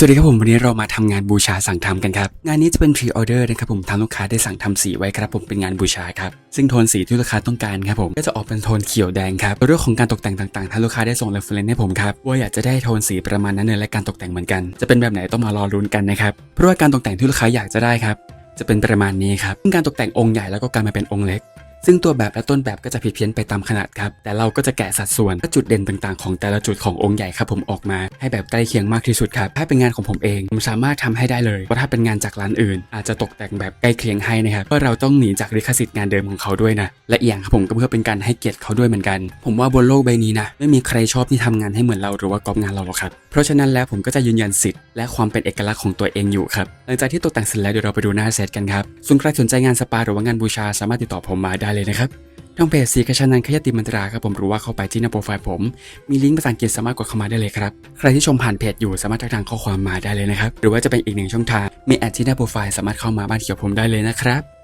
สวัสดีครับผมวันนี้เรามาทำงานบูชาสั่งทำกันครับงานนี้จะเป็นพรีออเดอร์นะครับผมทางลูกค้าได้สั่งทำสีไว้ครับผมเป็นงานบูชาครับซึ่งโทนสีที่ลูกค้าต้องการครับผมก็จะออกเป็นโทนเขียวแดงครับเรื่องของการตกแต่งต่างๆทางลูกค้าได้ส่งเรฟเฟรนซ์ให้ผมครับว่าอยากจะได้โทนสีประมาณนั้นเลยและการตกแต่งเหมือนกัน จะเป็นแบบไหนต้องมารอลุ้นกันนะครับเพราะว่าการตกแต่งที่ลูกค้าอยากจะได้ครับจะเป็นประมาณนี้ครับซึ่งการตกแต่งองค์ใหญ่แล้วก็การมาเป็นองค์เล็ก ซึ่งตัวแบบและต้นแบบก็จะผิดเพี้ยนไปตามขนาดครับ แต่เราก็จะแกะสัดส่วนและจุดเด่นต่างๆ ของแต่ละจุดขององค์ใหญ่ครับผมออกมาให้แบบใกล้เคียงมากที่สุดครับ ถ้าเป็นงานของผมเองผมสามารถทำให้ได้เลยว่าถ้าเป็นงานจากร้านอื่น อาจจะตกแต่งแบบใกล้เคียงให้นะครับเพราะเราต้องหนีจากลิขสิทธิ์งานเดิมของเขาด้วยนะและอีย่างครับผมก็เพื่อเป็นการให้เกียรติเขาด้วยเหมือนกัน ผมว่าบนโลกใบนี้นะไม่มีใครชอบที่ทำงานให้เหมือนเราหรือว่าก๊อปงานเราหรอกครับเพราะฉะนั้นแล้วผมก็จะยืนยันสิทธิ์และความเป็นเอกลักษณ์ของตัวเองอยู่ครับหลังจากที่ตกแต่งเสร็จแล้วเดี๋ยวเราไปดูหน้าเซตกันครับส่วนใครสนใจงานสปาหรือว่างานบูชาสามารถติดต่อผมมาได้เลยนะครับทางเพจสีกระชันนันขยติมันตราครับผมรู้ว่าเข้าไปที่หน้าโปรไฟล์ผม มีลิงก์ภาษาอังกฤษสามารถกดเข้ามาได้เลยครับ ใครที่ชมผ่านเพจอยู่สามารถทักทางข้อความมาได้เลยนะครับ หรือว่าจะเป็นอีกหนึ่งช่องทาง มีแอดที่หน้าโปรไฟล์สามารถเข้ามาบ้านเขียวผมได้เลยนะครับ